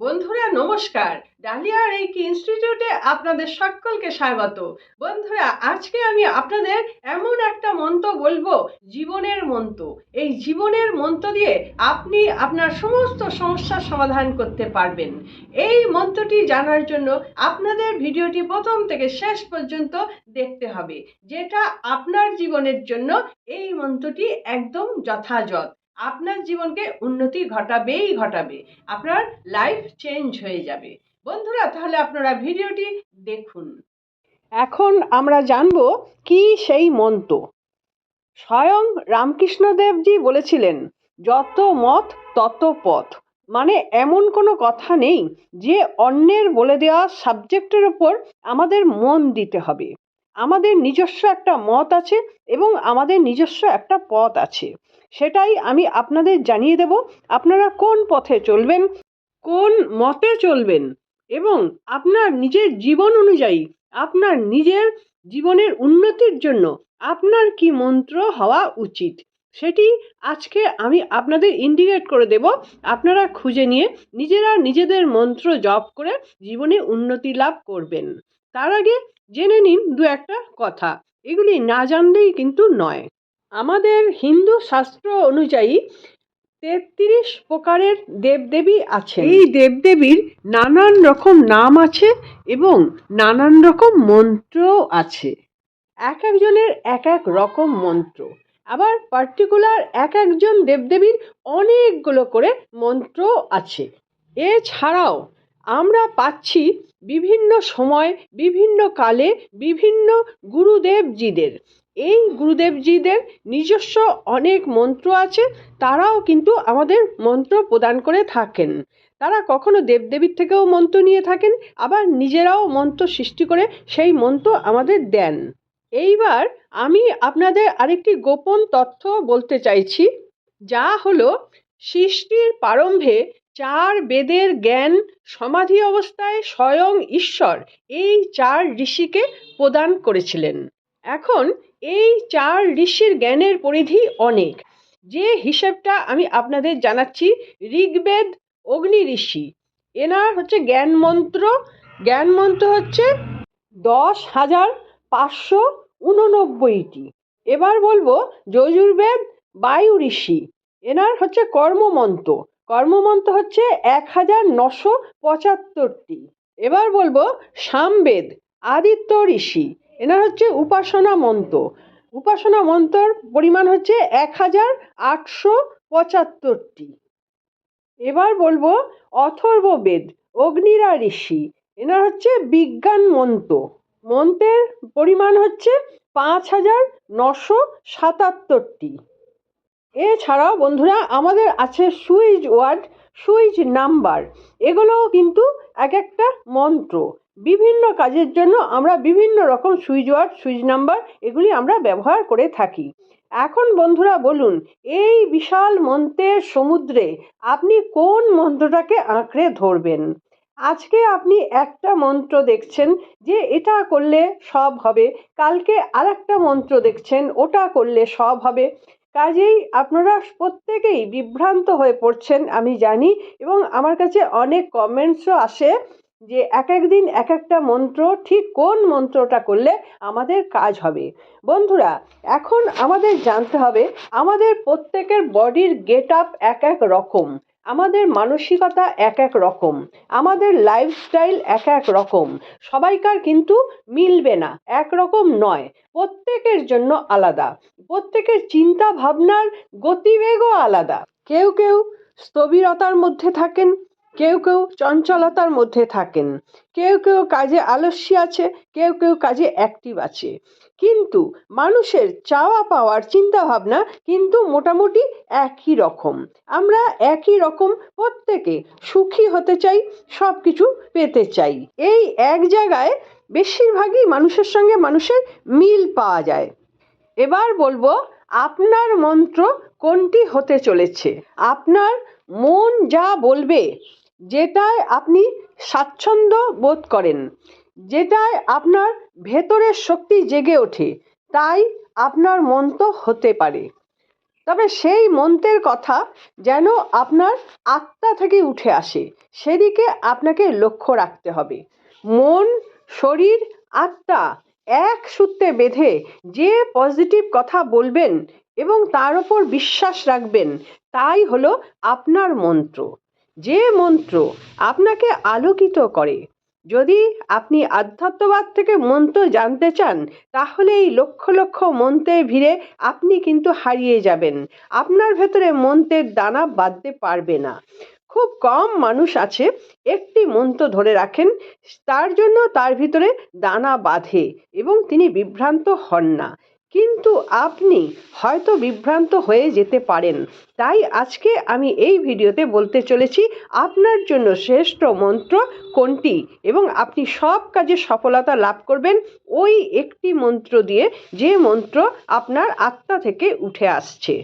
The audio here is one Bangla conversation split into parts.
বন্ধুরা, নমস্কার। ডালিয়া রেইকি ইনস্টিটিউটে আপনাদের সকলকে স্বাগত। বন্ধুরা, আজকে আমি আপনাদের এমন একটা মন্ত্র বলব, জীবনের মন্ত্র। এই জীবনের মন্ত্র দিয়ে আপনি আপনার সমস্ত সমস্যার সমাধান করতে পারবেন। এই মন্ত্রটি জানার জন্য আপনাদের ভিডিওটি প্রথম থেকে শেষ পর্যন্ত দেখতে হবে, যেটা আপনার জীবনের জন্য এই মন্ত্রটি একদম যথাযথ। আপনার জীবনকে উন্নতি ঘটাবেই ঘটাবে। আপনার লাইফ চেঞ্জ হয়ে যাবে। বন্ধুরা, তাহলে আপনারা ভিডিওটি দেখুন। এখন আমরা জানব কি সেই মন্ত্র। স্বয়ং রামকৃষ্ণদেবজি বলেছিলেন, যত মত, তত পথ। মানে এমন কোনো কথা নেই যে অন্যের বলে দেওয়া সাবজেক্টের ওপর আমাদের মন দিতে হবে। আমাদের নিজস্ব একটা মত আছে এবং আমাদের নিজস্ব একটা পথ আছে। সেটাই আমি আপনাদের জানিয়ে দেব আপনারা কোন পথে চলবেন, কোন মতে চলবেন এবং আপনার নিজের জীবন অনুযায়ী, আপনার নিজের জীবনের উন্নতির জন্য আপনার কি মন্ত্র হওয়া উচিত, সেটি আজকে আমি আপনাদের ইন্ডিকেট করে দেব। আপনারা খুঁজে নিয়ে নিজেরা নিজেদের মন্ত্র জপ করে জীবনে উন্নতি লাভ করবেন। তার আগে জেনে নিন দু একটা কথা, এগুলি না জানলেই কিন্তু নয়। আমাদের হিন্দু শাস্ত্র অনুযায়ী তেত্রিশ প্রকারের দেবদেবী আছে এই দেবদেবীর নানান রকম নাম আছে এবং নানান রকম মন্ত্রও আছে। এক একজনের এক এক রকম মন্ত্র। আবার পার্টিকুলার এক একজন দেবদেবীর অনেকগুলো করে মন্ত্র আছে। এছাড়াও আমরা পাচ্ছি বিভিন্ন সময় বিভিন্ন কালে বিভিন্ন গুরুদেবজিদের। এই গুরুদেবজিদের নিজস্ব অনেক মন্ত্র আছে, তারাও কিন্তু আমাদের মন্ত্র প্রদান করে থাকেন। তারা কখনো দেবদেবীর থেকেও মন্ত্র নিয়ে থাকেন, আবার নিজেরাও মন্ত্র সৃষ্টি করে সেই মন্ত্র আমাদের দেন। এইবার আমি আপনাদের আরেকটি গোপন তথ্য বলতে চাইছি, যা হলো সৃষ্টির প্রারম্ভে চার বেদের জ্ঞান, সমাধি অবস্থায় স্বয়ং ঈশ্বর, এই চার ঋষিকে প্রদান করেছিলেন। এখন এই চার ঋষির জ্ঞানের পরিধি অনেক। যে হিসেবটা আমি আপনাদের জানাচ্ছি, ঋগ্বেদ অগ্নি ঋষি। এনার হচ্ছে জ্ঞান মন্ত্র জ্ঞান মন্ত্র হচ্ছে দশ হাজার পাঁচশো উননব্বইটি। এবার বলব, যজুর্বেদ বায়ু ঋষি। এনার হচ্ছে কর্মমন্ত্র। কর্মমন্ত্র হচ্ছে এক হাজার নশো পঁচাত্তরটি। এবার বলব, সামবেদ, আদিত্য ঋষি। এনার হচ্ছে উপাসনা মন্ত্র। উপাসনা মন্ত্রর পরিমাণ হচ্ছে এক হাজার আটশো পঁচাত্তরটি। এবার বলব অথর্ববেদ অগ্নিরা ঋষি, এনার হচ্ছে বিজ্ঞান মন্ত্র। মন্ত্রের পরিমাণ হচ্ছে পাঁচ হাজার নশো সাতাত্তরটি। এছাড়াও বন্ধুরা, আমাদের আছে সুইচ ওয়ার্ড সুইচ নাম্বার। এগুলোও কিন্তু এক একটা মন্ত্র। বিভিন্ন কাজের জন্য আমরা বিভিন্ন রকম সুইচ ওয়ার্ড, সুইচ নাম্বার এগুলি আমরা ব্যবহার করে থাকি। এখন বন্ধুরা বলুন, এই বিশাল মন্ত্রের সমুদ্রে আপনি কোন মন্ত্রটাকে আঁকড়ে ধরবেন? আজকে আপনি একটা মন্ত্র দেখছেন যে এটা করলে সব হবে, কালকে আরেকটা মন্ত্র দেখছেন, ওটা করলে সব হবে। কাজেই আপনারা প্রত্যেকেই বিভ্রান্ত হয়ে পড়ছেন, আমি জানি। এবং আমার কাছে অনেক কমেন্টসও আসে যে এক এক দিন এক একটা মন্ত্র, ঠিক কোন মন্ত্রটা করলে আমাদের কাজ হবে? বন্ধুরা, এখন আমাদের জানতে হবে, আমাদের প্রত্যেকের বডির গেট আপ এক এক রকম। আমাদের মানসিকতা এক এক রকম, আমাদের লাইফস্টাইল এক এক রকম, সবাইকার কিন্তু মিলবে না একরকম নয়, প্রত্যেকের জন্য আলাদা, প্রত্যেকের চিন্তা ভাবনার গতিবেগও আলাদা। কেউ কেউ স্থবিরতার মধ্যে থাকেন, কেউ কেউ চঞ্চলতার মধ্যে থাকেন, কেউ কেউ কাজে আলস্য আছে, কেউ কেউ কাজে অ্যাক্টিভ আছে। কিন্তু মানুষের চাওয়া পাওয়ার চিন্তা ভাবনা কিন্তু মোটামুটি একই রকম। আমরা একই রকম প্রত্যেকে সুখী হতে চাই সব কিছু পেতে চাই। এই এক জায়গায় বেশিরভাগই মানুষের সঙ্গে মানুষের মিল পাওয়া যায়। এবার বলব, আপনার মন্ত্র কোনটি হতে চলেছে? আপনার মন যা বলবে, যেটায় আপনি স্বাচ্ছন্দ্য বোধ করেন। যেটায় আপনার ভেতরের শক্তি জেগে ওঠে, তাই আপনার মন্ত্র হতে পারে। তবে সেই মন্ত্রের কথা যেন আপনার আত্মা থেকে উঠে আসে, সেদিকে আপনাকে লক্ষ্য রাখতে হবে। মন, শরীর, আত্মা এক সূত্রে বেঁধে যে পজিটিভ কথা বলবেন এবং তার ওপর বিশ্বাস রাখবেন, তাই হলো আপনার মন্ত্র। যে মন্ত্র আপনাকে আলোকিত করে যদি আপনি আধ্যাত্মবাদ থেকে মন্ত্র জানতে চান, তাহলে এই লক্ষ লক্ষ মন্ত্রের ভিড়ে আপনি কিন্তু হারিয়ে যাবেন। আপনার ভেতরে মন্ত্রের দানা বাঁধতে পারবে না। খুব কম মানুষ আছে একটি মন্ত্র ধরে রাখেন, তার জন্য তার ভিতরে দানা বাঁধে এবং তিনি বিভ্রান্ত হন না। কিন্তু আপনি হয়তো বিভ্রান্ত হয়ে যেতে পারেন। তাই আজকে আমি এই ভিডিওতে বলতে চলেছি আপনার জন্য শ্রেষ্ঠ মন্ত্র কোনটি এবং আপনি সব কাজে সফলতা লাভ করবেন ওই একটি মন্ত্র দিয়ে যে মন্ত্র আপনার আত্মা থেকে উঠে আসছে।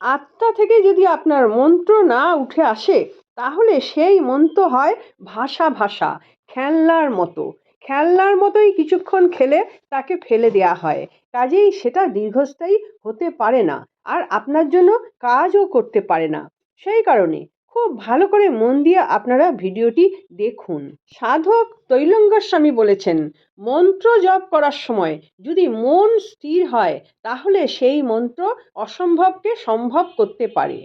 আত্মা থেকে যদি আপনার মন্ত্র না উঠে আসে, তাহলে সেই মন্ত্র হয় ভাষা ভাষা, খেলনার মতো। খেলনার মতোই কিছুক্ষণ খেলে তাকে ফেলে দেওয়া হয়। কাজেই সেটা দীর্ঘস্থায়ী হতে পারে না আর আপনার জন্য কাজও করতে পারে না। সেই কারণে খুব ভালো করে মন দিয়ে আপনারা ভিডিওটি দেখুন। সাধক তৈলঙ্গস্বামী বলেছেন, মন্ত্র জপ করার সময় যদি মন স্থির হয়, তাহলে সেই মন্ত্র অসম্ভবকে সম্ভব করতে পারে।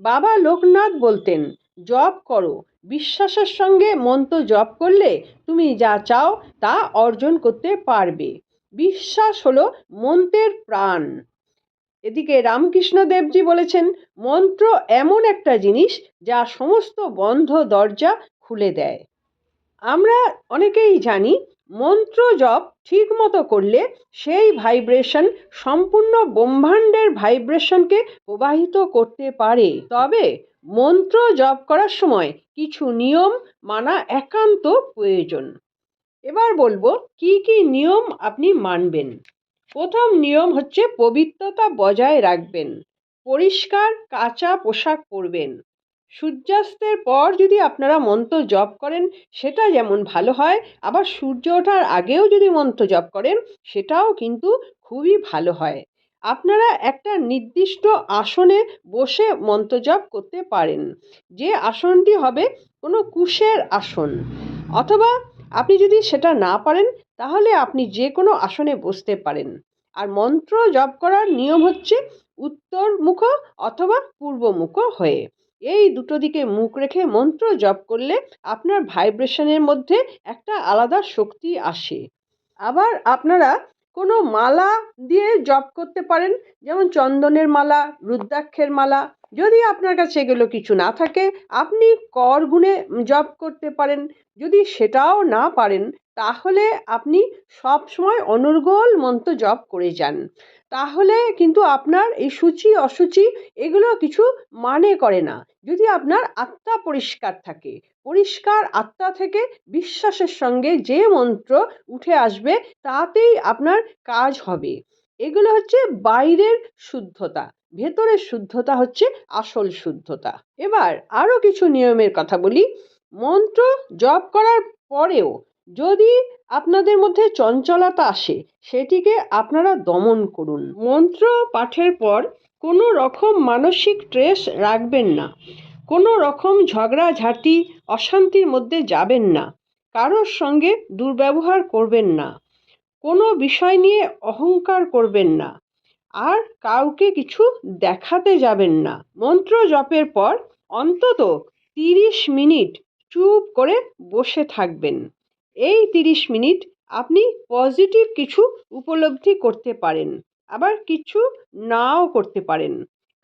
বাবা লোকনাথ বলতেন, জপ করো, বিশ্বাসের সঙ্গে মন্ত্র জপ করলে তুমি যা চাও তা অর্জন করতে পারবে। বিশ্বাস হলো মন্ত্রের প্রাণ। এদিকে রামকৃষ্ণ দেবজি বলেছেন, মন্ত্র এমন একটা জিনিস যা সমস্ত বন্ধ দরজা খুলে দেয়। আমরা অনেকেই জানি, মন্ত্র জপ ঠিক মতো করলে সেই ভাইব্রেশন সম্পূর্ণ ব্রহ্মাণ্ডের ভাইব্রেশনকে প্রবাহিত করতে পারে। তবে মন্ত্র জপ করার সময় কিছু নিয়ম মানা একান্ত প্রয়োজন। এবার বলব কি কি নিয়ম আপনি মানবেন। প্রথম নিয়ম হচ্ছে পবিত্রতা বজায় রাখবেন, পরিষ্কার কাঁচা পোশাক পরবেন। সূর্যাস্তের পর যদি আপনারা মন্ত্র জপ করেন, সেটা যেমন ভালো হয়, আবার সূর্য ওঠার আগেও যদি মন্ত্র জপ করেন, সেটাও কিন্তু খুবই ভালো হয়। আপনারা একটা নির্দিষ্ট আসনে বসে মন্ত্র জপ করতে পারেন। যে আসনটি হবে কোনো কুশের আসন, অথবা আপনি যদি সেটা না পারেন, তাহলে আপনি যে কোনো আসনে বসতে পারেন। আর মন্ত্র জপ করার নিয়ম হচ্ছে উত্তরমুখ অথবা পূর্বমুখ হয়ে। এই দুটো দিকে মুখ রেখে মন্ত্র জপ করলে আপনার ভাইব্রেশনের মধ্যে একটা আলাদা শক্তি আসে। আবার আপনারা কোনো মালা দিয়ে জপ করতে পারেন, যেমন চন্দনের মালা, রুদ্রাক্ষের মালা যদি আপনার কাছে এগুলো কিছু না থাকে, আপনি কর গুণে জব করতে পারেন। যদি সেটাও না পারেন, তাহলে আপনি সব সময় অনর্গল মন্ত্র জপ করে যান। তাহলে কিন্তু আপনার এই সূচি, অসুচি এগুলো কিছু মানে করে না। যদি আপনার আত্মা পরিষ্কার থাকে, পরিষ্কার আত্মা থেকে বিশ্বাসের সঙ্গে যে মন্ত্র উঠে আসবে, তাতেই আপনার কাজ হবে। এগুলো হচ্ছে বাইরের শুদ্ধতা। ভেতরের শুদ্ধতা হচ্ছে আসল শুদ্ধতা। এবার আরও কিছু নিয়মের কথা বলি। মন্ত্র জপ করার পরেও যদি আপনাদের মধ্যে চঞ্চলতা আসে, সেটিকে আপনারা দমন করুন। মন্ত্র পাঠের পর কোনো রকম মানসিক ট্রেস রাখবেন না। কোনো রকম ঝগড়াঝাঁটি, অশান্তির মধ্যে যাবেন না। কারোর সঙ্গে দুর্ব্যবহার করবেন না। কোনো বিষয় নিয়ে অহংকার করবেন না। আর কাউকে কিছু দেখাতে যাবেন না। মন্ত্র জপের পর অন্তত তিরিশ মিনিট চুপ করে বসে থাকবেন। এই তিরিশ মিনিট আপনি পজিটিভ কিছু উপলব্ধি করতে পারেন, আবার কিছু নাও করতে পারেন।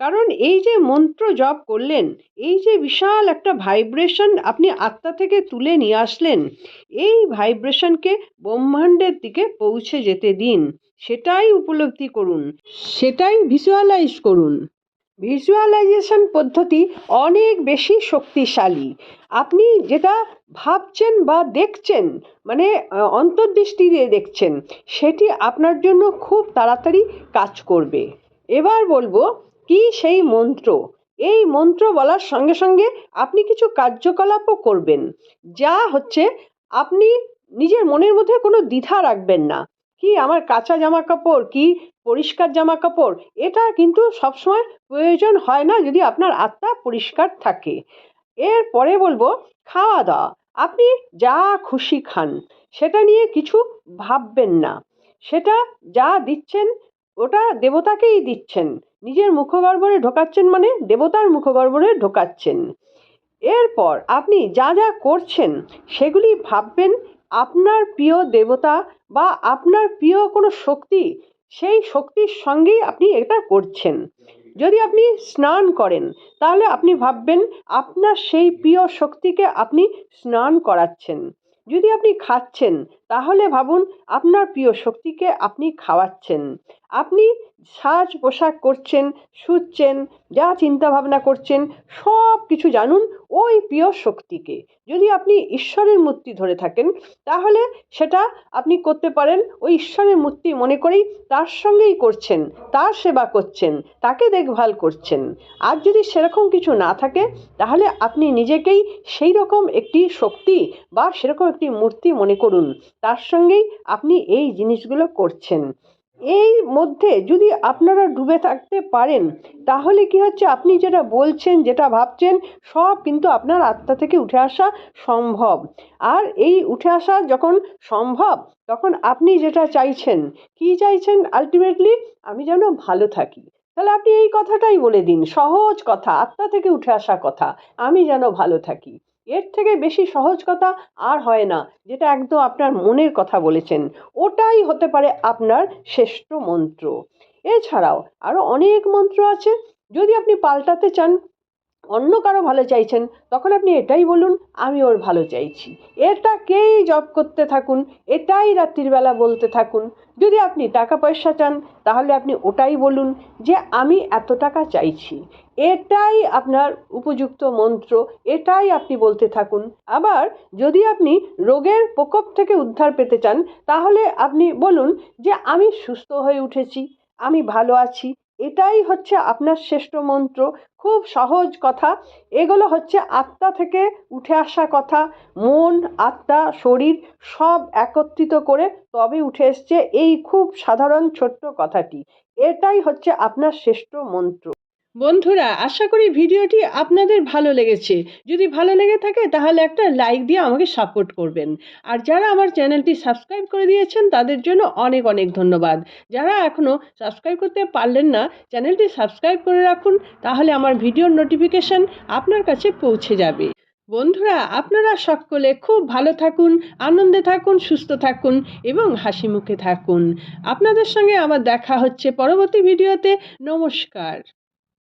কারণ এই যে মন্ত্র জপ করলেন, এই যে বিশাল একটা ভাইব্রেশন আপনি আত্মা থেকে তুলে নিয়ে আসলেন, এই ভাইব্রেশনকে ব্রহ্মাণ্ডের দিকে পৌঁছে যেতে দিন। সেটাই উপলব্ধি করুন, সেটাই ভিজুয়ালাইজ করুন। ভিজুয়ালাইজেশন পদ্ধতি অনেক বেশি শক্তিশালী। আপনি যেটা ভাবছেন বা দেখছেন মানে অন্তর্দৃষ্টি দিয়ে দেখছেন, সেটি আপনার জন্য খুব তাড়াতাড়ি কাজ করবে। এবার বলব কি সেই মন্ত্র? এই মন্ত্র বলার সঙ্গে সঙ্গে আপনি কিছু কার্যকলাপও করবেন। যা হচ্ছে, আপনি নিজের মনের মধ্যে কোনো দ্বিধা রাখবেন না। কি আমার কাঁচা জামা কাপড় কি পরিষ্কার জামা কাপড় এটা কিন্তু সবসময় প্রয়োজন হয় না যদি আপনার আত্মা পরিষ্কার থাকে। এর পরে বলব খাওয়া দাওয়া আপনি যা খুশি খান, সেটা নিয়ে কিছু ভাববেন না। সেটা যা দিচ্ছেন ওটা দেবতাকেই দিচ্ছেন। নিজের মুখগহ্বরে ঢোকাচ্ছেন মানে দেবতার মুখগহ্বরে ঢোকাচ্ছেন। এরপর আপনি যা যা করছেন, সেগুলি ভাববেন, আপনার প্রিয় দেবতা বা আপনার প্রিয় কোনো শক্তি, সেই শক্তির সঙ্গেই আপনি এটা করছেন। যদি আপনি স্নান করেন, তাহলে আপনি ভাববেন, আপনার সেই প্রিয় শক্তিকে আপনি স্নান করাচ্ছেন। যদি আপনি খাচ্ছেন, তাহলে ভাবুন আপনার প্রিয় শক্তিকে আপনি খাওয়াচ্ছেন। আপনি সাজ পোশাক করছেন, শুচ্ছেন যা চিন্তা ভাবনা করছেন, সব কিছু জানুন ওই প্রিয় শক্তিকে। যদি আপনি ঈশ্বরের মূর্তি ধরে থাকেন, তাহলে সেটা আপনি করতে পারেন, ওই ঈশ্বরের মূর্তি মনে করেই তার সঙ্গেই করছেন, তার সেবা করছেন, তাকে দেখভাল করছেন। আর যদি সেরকম কিছু না থাকে, তাহলে আপনি নিজেকেই সেই রকম একটি শক্তি বা সেরকম একটি মূর্তি মনে করুন, তার সঙ্গেই আপনি এই জিনিসগুলো করছেন। এই মধ্যে যদি আপনারা ডুবে থাকতে পারেন, তাহলে কি হচ্ছে? আপনি যেটা বলছেন, যেটা ভাবছেন, সব কিন্তু আপনার আত্মা থেকে উঠে আসা সম্ভব। আর এই উঠে আসা যখন সম্ভব, তখন আপনি যেটা চাইছেন, কি চাইছেন আলটিমেটলি আমি যেন ভালো থাকি। তাহলে আপনি এই কথাটাই বলে দিন, সহজ কথা, আত্মা থেকে উঠে আসা কথা, আমি যেন ভালো থাকি। এর থেকে বেশি সহজ কথা আর হয় না, যেটা একদম আপনার মনের কথা বলেছেন। ওটাই হতে পারে আপনার শ্রেষ্ঠ মন্ত্র। এছাড়াও আরও অনেক মন্ত্র আছে, যদি আপনি পাল্টাতে চান, অন্য কারও ভালো চাইছেন, তখন আপনি এটাই বলুন, আমি ওর ভালো চাইছি। এটাকেই জব করতে থাকুন, এটাই রাত্রিবেলা বলতে থাকুন। যদি আপনি টাকা পয়সা চান, তাহলে আপনি ওটাই বলুন যে, আমি এত টাকা চাইছি। এটাই আপনার উপযুক্ত মন্ত্র, এটাই আপনি বলতে থাকুন। আবার যদি আপনি রোগের প্রকোপ থেকে উদ্ধার পেতে চান, তাহলে আপনি বলুন যে, আমি সুস্থ হয়ে উঠেছি, আমি ভালো আছি। এটাই হচ্ছে আপনার শ্রেষ্ঠ মন্ত্র। খুব সহজ কথা। এগুলো হচ্ছে আত্মা থেকে উঠে আসা কথা। মন, আত্মা, শরীর সব একত্রিত করে তবে উঠে এসছে এই খুব সাধারণ ছোট্ট কথাটি। এটাই হচ্ছে আপনার শ্রেষ্ঠ মন্ত্র। বন্ধুরা, আশা করি ভিডিওটি আপনাদের ভালো লেগেছে। যদি ভালো লেগে থাকে, তাহলে একটা লাইক দিয়ে আমাকে সাপোর্ট করবেন। আর যারা আমার চ্যানেলটি সাবস্ক্রাইব করে দিয়েছেন, তাদের জন্য অনেক অনেক ধন্যবাদ। যারা এখনও সাবস্ক্রাইব করতে পারলেন না, চ্যানেলটি সাবস্ক্রাইব করে রাখুন, তাহলে আমার ভিডিওর নোটিফিকেশান আপনার কাছে পৌঁছে যাবে। বন্ধুরা, আপনারা সকলে খুব ভালো থাকুন, আনন্দে থাকুন, সুস্থ থাকুন এবং হাসি মুখে থাকুন। আপনাদের সঙ্গে আমার দেখা হচ্ছে পরবর্তী ভিডিওতে। নমস্কার।